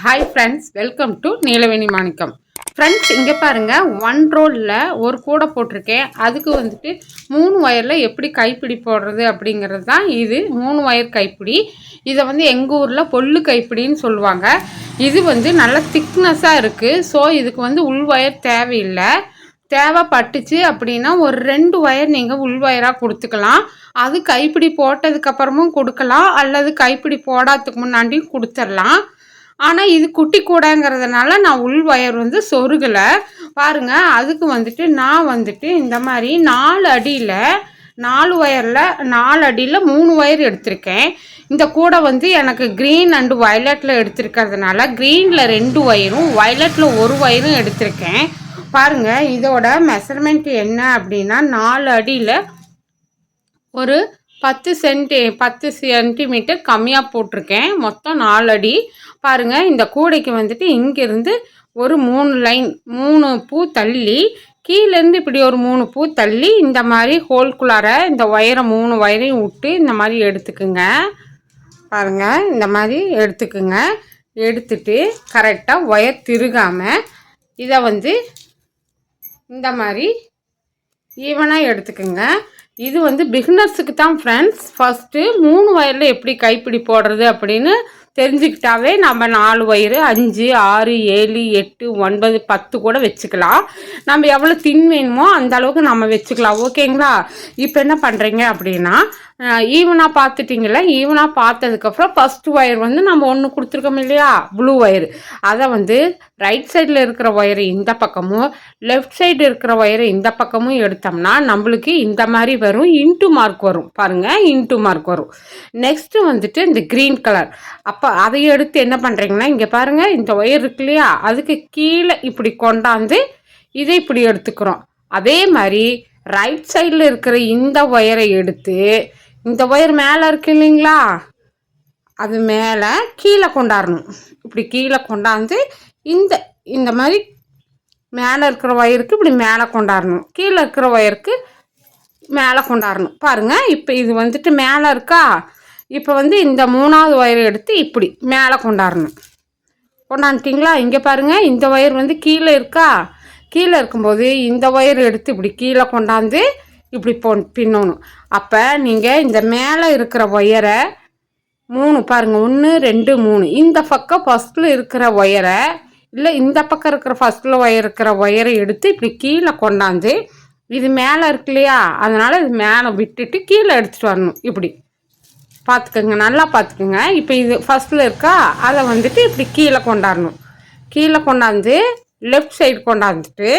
Hi friends welcome to Neelaveni Manickam friends இங்கே பாருங்கள் one ரோலில் ஒரு கூடை போட்டிருக்கேன். அதுக்கு வந்துட்டு மூணு ஒயரில் எப்படி கைப்பிடி போடுறது அப்படிங்கிறது தான் இது. மூணு ஒயர் கைப்பிடி. இதை வந்து எங்கள் ஊரில் பொல்லு கைப்பிடின்னு சொல்லுவாங்க. இது வந்து நல்ல திக்னஸாக இருக்குது ஸோ இதுக்கு வந்து உள் ஒயர் தேவையில்லை. தேவைப்பட்டுச்சு அப்படின்னா ஒரு ரெண்டு ஒயர் நீங்கள் உள் ஒயராக கொடுத்துக்கலாம். அது கைப்பிடி போட்டதுக்கப்புறமும் கொடுக்கலாம். அல்லது கைப்பிடி போடாததுக்கு முன்னாடியும் கொடுத்துடலாம். ஆனால் இது குட்டி கூடங்கிறதுனால நான் உள் ஒயர் வந்து சொருகலை. பாருங்கள் அதுக்கு வந்துட்டு நான் வந்துட்டு இந்த மாதிரி நாலு அடியில் நாலு ஒயரில் நாலு அடியில் மூணு ஒயர் எடுத்திருக்கேன். இந்த கூடை வந்து எனக்கு க்ரீன் அண்டு வயலட்டில் எடுத்திருக்கிறதுனால க்ரீனில் ரெண்டு ஒயரும் வயலட்டில் ஒரு ஒயரும் எடுத்திருக்கேன். பாருங்கள் இதோட மெஷர்மெண்ட் என்ன அப்படின்னா நாலு அடியில் ஒரு பத்து சென்டி பத்து சென்டிமீட்டர் கம்மியாக போட்டிருக்கேன். மொத்தம் நாலு அடி. பாருங்கள் இந்த கூடைக்கு வந்துட்டு இங்கேருந்து ஒரு மூணு லைன் மூணு பூ தள்ளி கீழேருந்து இப்படி ஒரு மூணு பூ தள்ளி இந்த மாதிரி ஹோல்குள்ளார இந்த ஒயரை மூணு ஒயரையும் விட்டு இந்த மாதிரி எடுத்துக்குங்க. பாருங்கள் இந்த மாதிரி எடுத்துக்குங்க. எடுத்துட்டு கரெக்டாக ஒயர் திருகாமல் இதை வந்து இந்த மாதிரி ஈவனாக எடுத்துக்குங்க. இது வந்து பிகினர்ஸுக்கு தான் ஃப்ரெண்ட்ஸ் ஃபஸ்ட்டு மூணு வயரில் எப்படி கைப்பிடி போடுறது அப்படின்னு தெரிஞ்சுக்கிட்டாவே நம்ம நாலு வயிறு அஞ்சு ஆறு ஏழு எட்டு ஒன்பது பத்து கூட வச்சுக்கலாம். நம்ம எவ்வளோ தின் வேணுமோ அந்த அளவுக்கு நம்ம வச்சுக்கலாம். ஓகேங்களா இப்போ என்ன பண்ணுறீங்க அப்படின்னா ஈவனாக பார்த்துட்டிங்களா ஈவனாக பார்த்ததுக்கப்புறம் ஃபஸ்ட்டு ஒயர் வந்து நம்ம ஒன்று கொடுத்துருக்கோம் இல்லையா? ப்ளூ ஒயர் அதை வந்து ரைட் சைடில் இருக்கிற ஒயரை இந்த பக்கமும் லெஃப்ட் சைடு இருக்கிற ஒயரை இந்த பக்கமும் எடுத்தோம்னா நம்மளுக்கு இந்த மாதிரி வரும் இன்ட்டு மார்க் வரும். பாருங்கள் இன்ட்டு மார்க் வரும். நெக்ஸ்ட்டு வந்துட்டு இந்த க்ரீன் கலர் அப்போ அதை எடுத்து என்ன பண்ணுறீங்கன்னா இங்கே பாருங்கள் இந்த ஒயர் இருக்கு இல்லையா? அதுக்கு கீழே இப்படி கொண்டாந்து இதை இப்படி எடுத்துக்கிறோம். அதே மாதிரி ரைட் சைடில் இருக்கிற இந்த ஒயரை எடுத்து இந்த ஒயர் மேலே இருக்கு இல்லைங்களா? அது மேலே கீழே கொண்டாடணும் இப்படி கீழே கொண்டாந்து இந்த இந்த மாதிரி மேலே இருக்கிற ஒயருக்கு இப்படி மேலே கொண்டாடணும் கீழே இருக்கிற ஒயருக்கு மேலே கொண்டாடணும் பாருங்கள் இப்போ இது வந்துட்டு மேலே இருக்கா? இப்போ வந்து இந்த மூணாவது ஒயரை எடுத்து இப்படி மேலே கொண்டாடணும் கொண்டாந்துட்டிங்களா? இங்கே பாருங்கள் இந்த ஒயர் வந்து கீழே இருக்கா? கீழே இருக்கும்போது இந்த ஒயர் எடுத்து இப்படி கீழே கொண்டாந்து இப்படி போ பின்னணும். அப்போ நீங்கள் இந்த மேலே இருக்கிற ஒயரை மூணு பாருங்கள் ஒன்று ரெண்டு மூணு. இந்த பக்கம் ஃபஸ்ட்டில் இருக்கிற ஒயரை இல்லை இந்த பக்கம் இருக்கிற ஃபஸ்ட்டில் ஒயர் இருக்கிற ஒயரை எடுத்து இப்படி கீழே கொண்டாந்து இது மேலே இருக்கு இல்லையா? அதனால் இது மேலே விட்டுட்டு கீழே எடுத்துகிட்டு வரணும். இப்படி. பார்த்துக்கோங்க நல்லா பார்த்துக்கோங்க இப்போ இது ஃபஸ்ட்டில் இருக்கா? அதை வந்துட்டு இப்படி கீழே கொண்டாடணும். கீழே கொண்டாந்து லெஃப்ட் சைடு கொண்டாந்துட்டு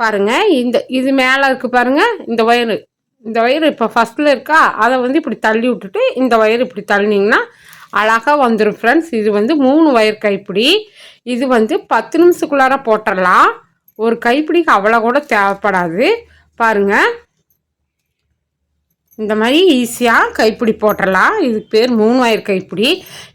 பாருங்கள் இந்த இது மேலே இருக்குது பாருங்கள் இந்த ஒயரு இந்த ஒயர் இப்போ ஃபஸ்ட்டில் இருக்கா அதை வந்து இப்படி தள்ளி விட்டுட்டு இந்த ஒயர் இப்படி தள்ளினீங்கன்னா அழகாக வந்துடும் ஃப்ரெண்ட்ஸ் இது வந்து மூணு ஒயர் கைப்பிடி. இது வந்து பத்து நிமிஷத்துக்குள்ளார போட்டுடலாம் ஒரு கைப்பிடிக்கு அவ்வளோ கூட தேவைப்படாது. பாருங்கள் இந்த மாதிரி ஈஸியாக கைப்பிடி போட்டுடலாம் இதுக்கு பேர் மூணு வயர் கைப்பிடி.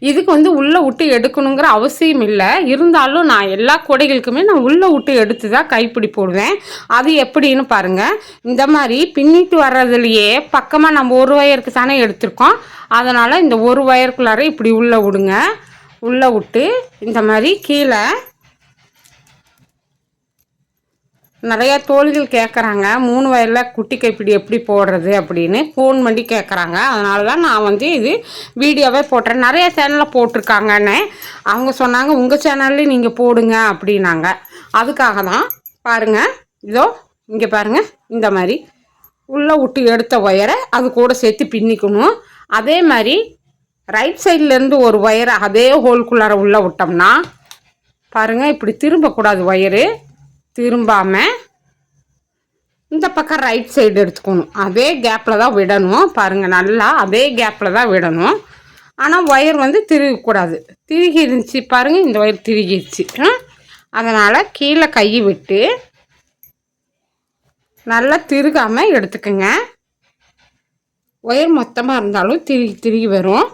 இதுக்கு வந்து உள்ளே விட்டு எடுக்கணுங்கிற அவசியம் இல்லை. இருந்தாலும் நான் எல்லா கொடைகளுக்குமே நான் உள்ளே விட்டு எடுத்து தான் கைப்பிடி போடுவேன். அது எப்படின்னு பாருங்கள் இந்த மாதிரி பின்னிட்டு வர்றதுலையே பக்கமாக நம்ம ஒரு வயருக்கு தானே எடுத்திருக்கோம். அதனால் இந்த ஒரு வயருக்குள்ளார இப்படி உள்ளே விடுங்க உள்ளே விட்டு இந்த மாதிரி கீழே நிறையா தோழிகள் கேட்குறாங்க மூணு வயலில் குட்டி கைப்பிடி எப்படி போடுறது அப்படின்னு ஃபோன் பண்ணி கேட்குறாங்க அதனால தான் நான் வந்து இது வீடியோவே போட்டுறேன். நிறைய சேனலில் போட்டிருக்காங்கன்னு அவங்க சொன்னாங்க உங்கள் சேனல்லையும் நீங்கள் போடுங்க அப்படின்னாங்க. அதுக்காக தான் பாருங்கள் இதோ இங்கே பாருங்கள் இந்த மாதிரி உள்ளே விட்டு எடுத்த ஒயரை அது கூட சேர்த்து பின்னிக்கணும். அதே மாதிரி ரைட் சைட்லேருந்து ஒரு ஒயரை அதே ஹோல்குள்ளார உள்ளே விட்டோம்னா பாருங்கள் இப்படி திரும்பக்கூடாது ஒயரு திரும்பாமல் இந்த பக்கம் ரைட் சைடு எடுத்துக்கணும். அதே கேப்பில் தான் விடணும். பாருங்கள் நல்லா அதே கேப்பில் தான் விடணும். ஆனால் ஒயர் வந்து திருகக்கூடாது. திருகி இருந்துச்சு பாருங்கள் இந்த ஒயர் திருகிடுச்சு அதனால் கீழே கை விட்டு நல்லா திருகாமல் எடுத்துக்கோங்க. ஒயர் மொத்தமாக இருந்தாலும் திருகி திருகி வரும்.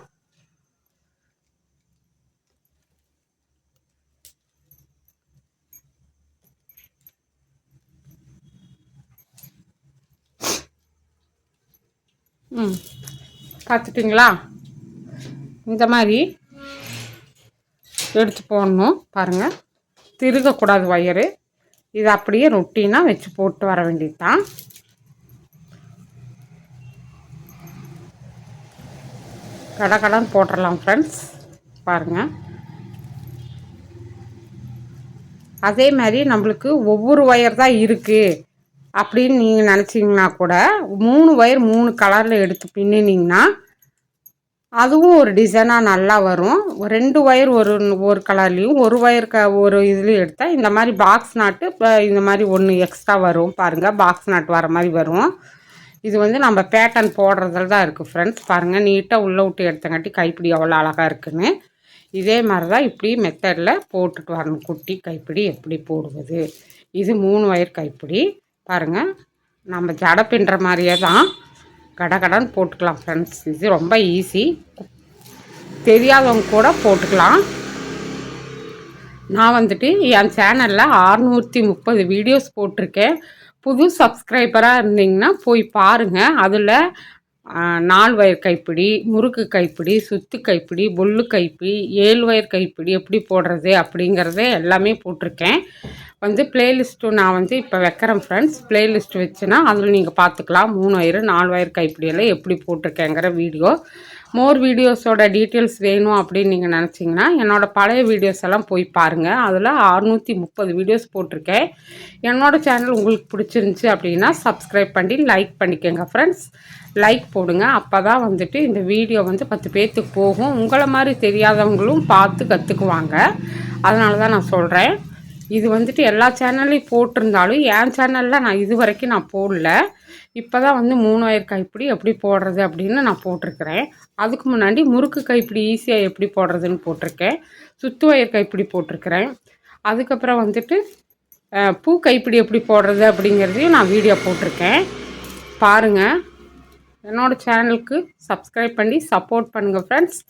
ம். பார்த்துட்டிங்களா இந்த மாதிரி எடுத்து போடணும் பாருங்கள் திருகக்கூடாது ஒயரு இது அப்படியே ரொட்டீனாக வச்சு போட்டு வர வேண்டியது தான் கடை கடன் போட்டுடலாம் ஃப்ரெண்ட்ஸ் பாருங்கள் அதே மாதிரி நம்மளுக்கு ஒவ்வொரு ஒயர் தான் இருக்குது அப்படின்னு நீங்கள் நினச்சிங்கன்னா கூட மூணு ஒயர் மூணு கலரில் எடுத்து பின்னினீங்கன்னா அதுவும் ஒரு டிசைனாக நல்லா வரும். ரெண்டு ஒயர் ஒரு ஒரு கலர்லேயும் ஒரு ஒயர் க ஒரு இதுலேயும் எடுத்தால் இந்த மாதிரி பாக்ஸ் நாட்டு இப்போ இந்த மாதிரி ஒன்று எக்ஸ்ட்ரா வரும். பாருங்கள் பாக்ஸ் நாட்டு வர மாதிரி வரும். இது வந்து நம்ம பேட்டர்ன் போடுறதுல தான் இருக்குது ஃப்ரெண்ட்ஸ் பாருங்கள் நீட்டாக உள்ளே விட்டு எடுத்தங்காட்டி கைப்பிடி எவ்வளோ அழகாக இருக்குன்னு. இதே மாதிரி தான் இப்படி மெத்தடில் போட்டுட்டு வரணும். குட்டி கைப்பிடி எப்படி போடுவது? இது மூணு ஒயர் கைப்பிடி. பாருங்கள் நம்ம ஜடை பின்னுற மாதிரியே தான் கடகடன்னு போட்டுக்கலாம் ஃப்ரெண்ட்ஸ் இது ரொம்ப ஈஸி தெரியாதவங்க கூட போட்டுக்கலாம். நான் வந்துட்டு என் சேனலில் அறுநூற்றி முப்பது வீடியோஸ் போட்டிருக்கேன். புது சப்ஸ்கிரைபராக இருந்தீங்கன்னா போய் பாருங்கள் அதில் நாலு வயர் கைப்பிடி முறுக்கு கைப்பிடி சுத்து கைப்பிடி புல்லு கைப்பிடி ஏழு வயர் கைப்பிடி எப்படி போடுறது அப்படிங்கிறத எல்லாமே போட்டிருக்கேன். வந்து பிளேலிஸ்ட்டு நான் வந்து இப்போ வைக்கிறேன் ஃப்ரெண்ட்ஸ் பிளேலிஸ்ட் வச்சுன்னா அதில் நீங்கள் பார்த்துக்கலாம் மூணு வயிறு நாலு வயிறு கைப்பிடியெல்லாம் எப்படி போட்டிருக்கேங்கிற வீடியோ மோர் வீடியோஸோட டீட்டெயில்ஸ் வேணும் அப்படின்னு நீங்கள் நினச்சிங்கன்னா என்னோடய பழைய வீடியோஸ் எல்லாம் போய் பாருங்கள் அதில் அறுநூற்றி முப்பது வீடியோஸ் போட்டிருக்கேன். என்னோடய சேனல் உங்களுக்கு பிடிச்சிருந்துச்சி அப்படின்னா சப்ஸ்கிரைப் பண்ணி லைக் பண்ணிக்கோங்க ஃப்ரெண்ட்ஸ் லைக் போடுங்க. அப்போ தான் வந்துட்டு இந்த வீடியோ வந்து பத்து பேர்த்துக்கு போகும். உங்களை மாதிரி தெரியாதவங்களும் பார்த்து கற்றுக்குவாங்க அதனால தான் நான் சொல்கிறேன் இது வந்துட்டு எல்லா சேனல்லையும் போட்டிருந்தாலும் என் சேனலில் நான் இது வரைக்கும் நான் போடல. இப்போ தான் வந்து மூணு வயர் கைப்பிடி எப்படி போடுறது அப்படின்னு நான் போட்டிருக்கிறேன். அதுக்கு முன்னாடி முறுக்கு கைப்பிடி ஈஸியாக எப்படி போடுறதுன்னு போட்டிருக்கேன். சுத்து வயர் கைப்பிடி போட்டிருக்கிறேன். அதுக்கப்புறம் வந்துட்டு பூ கைப்பிடி எப்படி போடுறது அப்படிங்கிறதையும் நான் வீடியோ போட்டிருக்கேன். பாருங்கள் என்னோடய சேனலுக்கு சப்ஸ்கிரைப் பண்ணி சப்போர்ட் பண்ணுங்கள் ஃப்ரெண்ட்ஸ்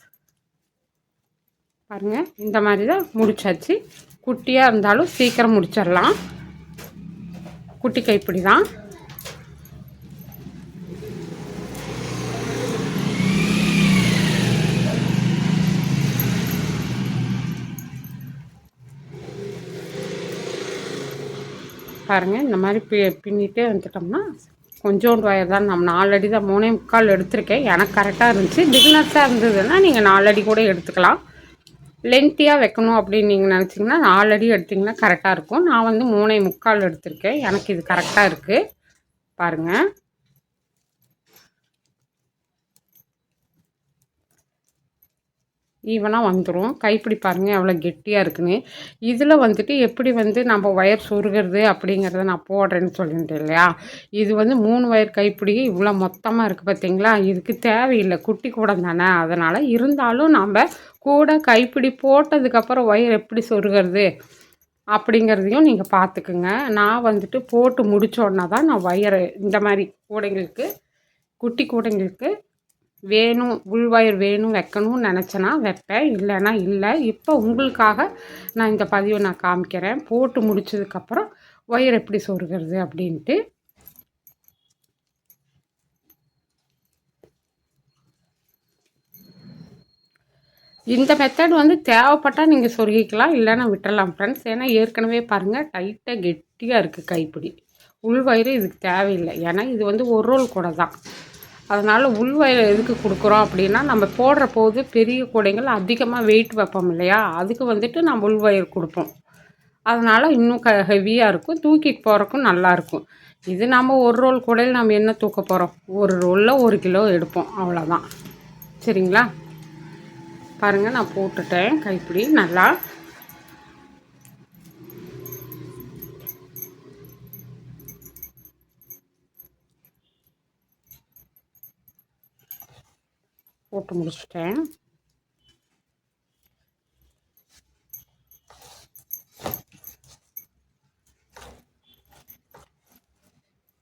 பாருங்கள் இந்த மாதிரி தான் முடிச்சாச்சு. குட்டியாக இருந்தாலும் சீக்கிரம் முடிச்சிடலாம். குட்டி கைப்பிடி தான் பாருங்கள் இந்த மாதிரி பி பின்னிட்டே வந்துட்டோம்னா கொஞ்சோண்டு வயர் தான் நம்ம நாலடி தான் மூணே முக்கால் எடுத்திருக்கேன். எனக்கு கரெக்டாக இருந்துச்சு. பிகினர்ஸாக இருந்ததுன்னா நீங்கள் நாலடி கூட எடுத்துக்கலாம். லென்த்தியாக வைக்கணும் அப்படின்னு நீங்கள் நினச்சிங்கன்னா நாலடி எடுத்திங்கன்னா கரெக்டாக இருக்கும். நான் வந்து மூணே முக்கால் எடுத்திருக்கேன். எனக்கு இது கரெக்டாக இருக்குது பாருங்கள் ஈவனாக வந்துடும் கைப்பிடி பாருங்கள் எவ்வளோ கெட்டியாக இருக்குன்னு. இதில் வந்துட்டு எப்படி வந்து நம்ம ஒயர் சொருகிறது அப்படிங்கிறத நான் போடுறேன்னு சொல்லியிருந்தேன் இல்லையா? இது வந்து மூணு ஒயர் கைப்பிடி இவ்வளோ மொத்தமாக இருக்குது பார்த்தீங்களா இதுக்கு தேவையில்லை. குட்டி கூட தானே. அதனால் இருந்தாலும் நம்ம கூட கைப்பிடி போட்டதுக்கப்புறம் ஒயர் எப்படி சொருகிறது அப்படிங்கிறதையும் நீங்கள் பார்த்துக்குங்க நான் வந்துட்டு போட்டு முடித்தோடனே தான் நான் ஒயரை இந்த மாதிரி கூடைங்களுக்கு குட்டி கூடைங்களுக்கு வேணும் உள்வயர் வேணும் வைக்கணும்னு நினச்சேன்னா வைப்பேன் இல்லைன்னா இல்லை. இப்போ உங்களுக்காக நான் இந்த பதிவை நான் காமிக்கிறேன். போட்டு முடிச்சதுக்கப்புறம் ஒயர் எப்படி சொருகிறது அப்படின்ட்டு. இந்த மெத்தட் வந்து தேவைப்பட்டால் நீங்கள் சொருகிக்கலாம் இல்லைன்னா விட்டுறலாம் ஃப்ரெண்ட்ஸ் ஏன்னா ஏற்கனவே பாருங்கள் டைட்டாக கெட்டியாக இருக்குது கைப்பிடி. உள்வயிறு இதுக்கு தேவையில்லை. ஏன்னா இது வந்து ஒரு ரோல் கூட தான். அதனால் உள்வயல் எதுக்கு கொடுக்குறோம் அப்படின்னா நம்ம போடுற போது பெரிய கூடைகள் அதிகமாக வெயிட் வைப்போம் இல்லையா? அதுக்கு வந்துட்டு நம்ம உள்வயர் கொடுப்போம். அதனால் இன்னும் க ஹெவியாக இருக்கும். தூக்கி போகிறக்கும் நல்லாயிருக்கும் இது நம்ம ஒரு ரோல் கூடையில் நம்ம என்ன தூக்க போகிறோம் ஒரு ரோலில் ஒரு கிலோ எடுப்போம். அவ்வளோதான் சரிங்களா? பாருங்கள் நான் போட்டுட்டேன். கைப்பிடி நல்லா போட்டு முடிச்சிட்டேன்.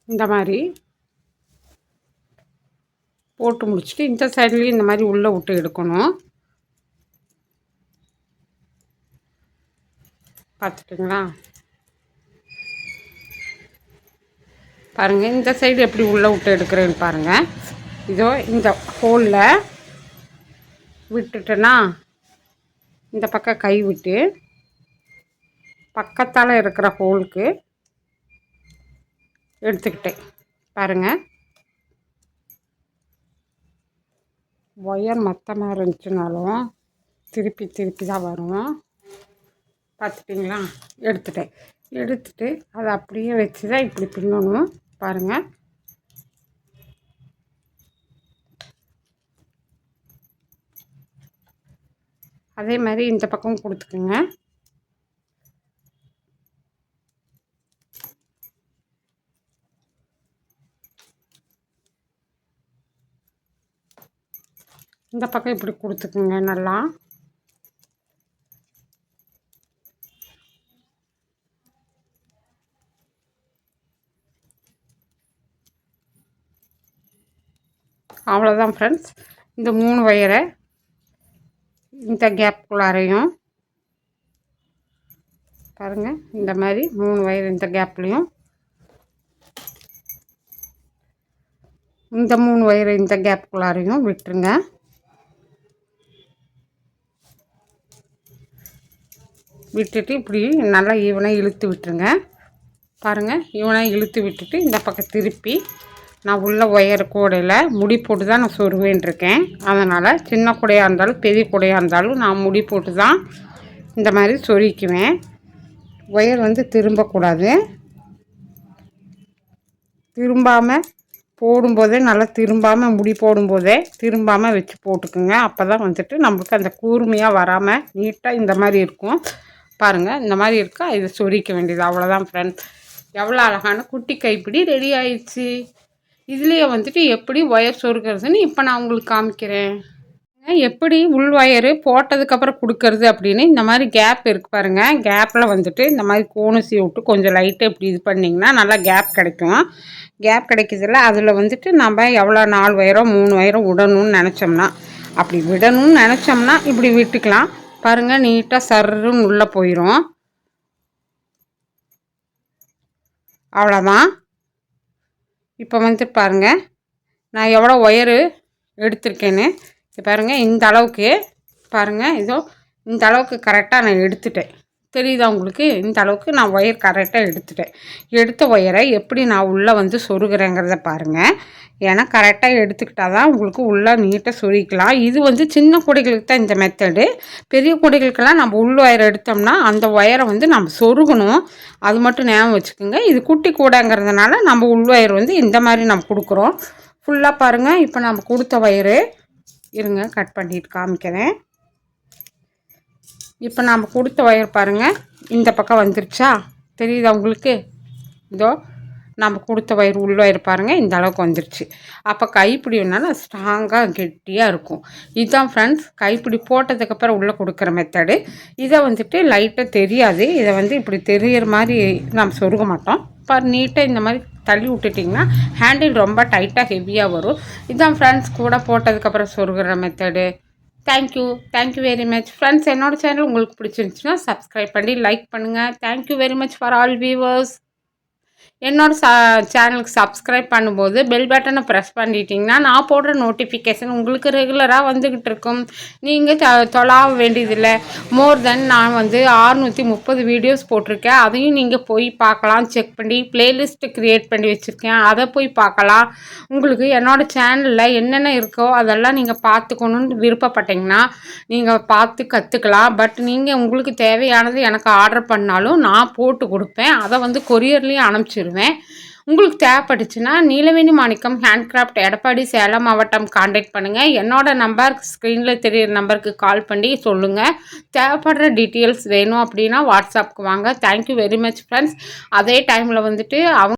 இந்த மாதிரி போட்டு முடிச்சுட்டு இந்த சைட்லேயும் இந்த மாதிரி உள்ளே விட்டு எடுக்கணும். பார்த்துட்டுங்களா? பாருங்கள் இந்த சைடு எப்படி உள்ளே விட்டு எடுக்கிறேன்னு பாருங்கள் இதோ இந்த ஹோலில் விட்டுட்டேன்னா இந்த பக்கம் கை விட்டு பக்கத்தால் இருக்கிற ஹோலுக்கு எடுத்துக்கிட்டேன். பாருங்கள் ஒயர் மொத்தமாக இருந்துச்சுனாலும் திருப்பி திருப்பி தான் வரும். பார்த்துட்டிங்களா? எடுத்துட்டேன். எடுத்துட்டு அதை அப்படியே வச்சு தான் இப்படி பின்னணும். பாருங்கள் அதே மாதிரி இந்த பக்கம் கொடுத்துக்குங்க. இந்த பக்கம் இப்படி கொடுத்துக்குங்க நல்லா. அவ்வளோதான் ஃப்ரெண்ட்ஸ் இந்த மூணு வயரை இந்த கேப்புக்குள்ளாரையும் பாருங்கள் இந்த மாதிரி மூணு வயர் இந்த கேப்லேயும் இந்த மூணு வயர் இந்த கேப்புக்குள்ளாரையும் விட்டுருங்க. விட்டுட்டு இப்படி நல்லா ஈவனாக இழுத்து விட்டுருங்க. பாருங்கள் ஈவனாக இழுத்து விட்டுட்டு இந்த பக்கம் திருப்பி நான் உள்ள ஒயர் கூடையில் முடி போட்டு தான் நான் சொருவேன்ட்ருக்கேன் அதனால் சின்ன கூடையாக இருந்தாலும் பெரிய கூடையாக இருந்தாலும் நான் முடி போட்டு தான் இந்த மாதிரி சொருக்குவேன். ஒயர் வந்து திரும்பக்கூடாது. திரும்பாமல் போடும்போதே நல்லா திரும்பாமல் முடி போடும்போதே திரும்பாமல் வச்சு போட்டுக்குங்க. அப்போ தான் வந்துட்டு நம்மளுக்கு அந்த கூர்மையாக வராமல் நீட்டாக இந்த மாதிரி இருக்கும். பாருங்கள் இந்த மாதிரி இருக்கா? இதை சொரிக்க வேண்டியது. அவ்வளோதான் ஃப்ரெண்ட்ஸ் எவ்வளோ அழகான குட்டி கைப்பிடி ரெடி ஆயிடுச்சு. இதுலேயே வந்துட்டு எப்படி ஒயர் சொருக்கிறதுன்னு இப்போ நான் உங்களுக்கு காமிக்கிறேன். எப்படி உள் ஒயரு போட்டதுக்கப்புறம் கொடுக்கறது அப்படின்னு இந்த மாதிரி கேப் இருக்கு பாருங்கள் கேப்பில் வந்துட்டு இந்த மாதிரி கோணுசி விட்டு கொஞ்சம் லைட்டாக இப்படி இது பண்ணிங்கன்னா நல்லா கேப் கிடைக்கும். கேப் கிடைக்கிறதுல அதில் வந்துட்டு நம்ம எவ்வளோ நாலு வயரோ மூணு வயரோ விடணும்னு நினச்சோம்னா அப்படி விடணும்னு நினச்சோம்னா இப்படி விட்டுக்கலாம். பாருங்கள் நீட்டாக சர்ருன்னு உள்ளே போயிடும் அவ்வளோதான் இப்போ வந்துட்டு பாருங்கள் நான் எவ்வளோ ஒயரு எடுத்திருக்கேன்னு. பாருங்கள் இந்த அளவுக்கு. பாருங்கள் இதோ இந்த அளவுக்கு கரெக்டாக நான் எடுத்துட்டேன். தெரியுதா உங்களுக்கு? இந்த அளவுக்கு நான் ஒயர் கரெக்டாக எடுத்துட்டேன். எடுத்த ஒயரை எப்படி நான் உள்ளே வந்து சொருகிறேங்கிறத பாருங்கள் ஏன்னா கரெக்டாக எடுத்துக்கிட்டால் தான் உங்களுக்கு உள்ளே நீட்டாக சொருகிக்கலாம். இது வந்து சின்ன கொடைகளுக்கு தான் இந்த மெத்தடு பெரிய கொடைகளுக்கெல்லாம் நம்ம உள் ஒயர் எடுத்தோம்னா அந்த ஒயரை வந்து நம்ம சொருகணும். அது மட்டும் ஞாபகம் வச்சுக்கோங்க. இது குட்டி கூடங்கிறதுனால நம்ம உள் ஒயர் வந்து இந்த மாதிரி நம்ம கொடுக்குறோம். ஃபுல்லாக பாருங்கள் இப்போ நம்ம கொடுத்த ஒயரு இருங்க கட் பண்ணிட்டு காமிக்கிறேன். இப்போ நாம் கொடுத்த ஒயர் பாருங்கள் இந்த பக்கம் வந்துருச்சா? தெரியுதா உங்களுக்கு? இதோ நம்ம கொடுத்த வயிறு உள்ள வயிறு பாருங்கள் இந்த அளவுக்கு வந்துருச்சு. அப்போ கைப்பிடி வேணாலும் ஸ்ட்ராங்காக கெட்டியாக இருக்கும். இதுதான் ஃப்ரெண்ட்ஸ் கைப்பிடி போட்டதுக்கப்புறம் உள்ளே கொடுக்குற மெத்தடு இதை வந்துட்டு லைட்டாக தெரியாது. இதை வந்து இப்படி தெரியிற மாதிரி நாம் சொருக மாட்டோம். இப்போ நீட்டாக இந்த மாதிரி தள்ளி விட்டுட்டிங்கன்னா ஹேண்டில் ரொம்ப டைட்டாக ஹெவியாக வரும். இதுதான் ஃப்ரெண்ட்ஸ் கூட போட்டதுக்கப்புறம் சொருகிற method thank you thank you very much friends என்னோடய சேனல் உங்களுக்கு பிடிச்சிருந்துச்சுன்னா சப்ஸ்கிரைப் பண்ணி லைக் பண்ணுங்கள் thank you very much for all viewers என்னோட ச சேனலுக்கு சப்ஸ்கிரைப் பண்ணும்போது பெல் பட்டனை ப்ரெஸ் பண்ணிட்டீங்கன்னா நான் போடுற நோட்டிஃபிகேஷன் உங்களுக்கு ரெகுலராக வந்துக்கிட்டு இருக்கும். நீங்கள் த தொலாவ வேண்டியதில்லை. மோர் தென் நான் வந்து ஆறுநூற்றி முப்பது வீடியோஸ் போட்டிருக்கேன். அதையும் நீங்கள் போய் பார்க்கலாம். செக் பண்ணி ப்ளேலிஸ்ட்டு க்ரியேட் பண்ணி வச்சுருக்கேன். அதை போய் பார்க்கலாம். உங்களுக்கு என்னோடய சேனலில் என்னென்ன இருக்கோ அதெல்லாம் நீங்கள் பார்த்துக்கணுன்னு விருப்பப்பட்டீங்கன்னா நீங்கள் பார்த்து கற்றுக்கலாம் பட் நீங்கள் உங்களுக்கு தேவையானது எனக்கு ஆர்டர் பண்ணாலும் நான் போட்டு கொடுப்பேன். அதை வந்து கொரியர்லேயும் அனுப்பிச்சு அனுப்பிச்சிடுவேன் உங்களுக்கு தேவைப்பட்டுச்சுன்னா நீலவேணி மாணிக்கம் ஹேண்ட்கிராஃப்ட் எடப்பாடி சேலம் மாவட்டம் காண்டாக்ட் பண்ணுங்கள் என்னோட நம்பர் ஸ்க்ரீனில் தெரியிற நம்பருக்கு கால் பண்ணி சொல்லுங்கள் தேவைப்படுற டீட்டெயில்ஸ் வேணும் அப்படின்னா வாட்ஸ்அப்புக்கு வாங்க. தேங்க்யூ வெரி மச் ஃப்ரெண்ட்ஸ் அதே டைமில் வந்துட்டு அவங்க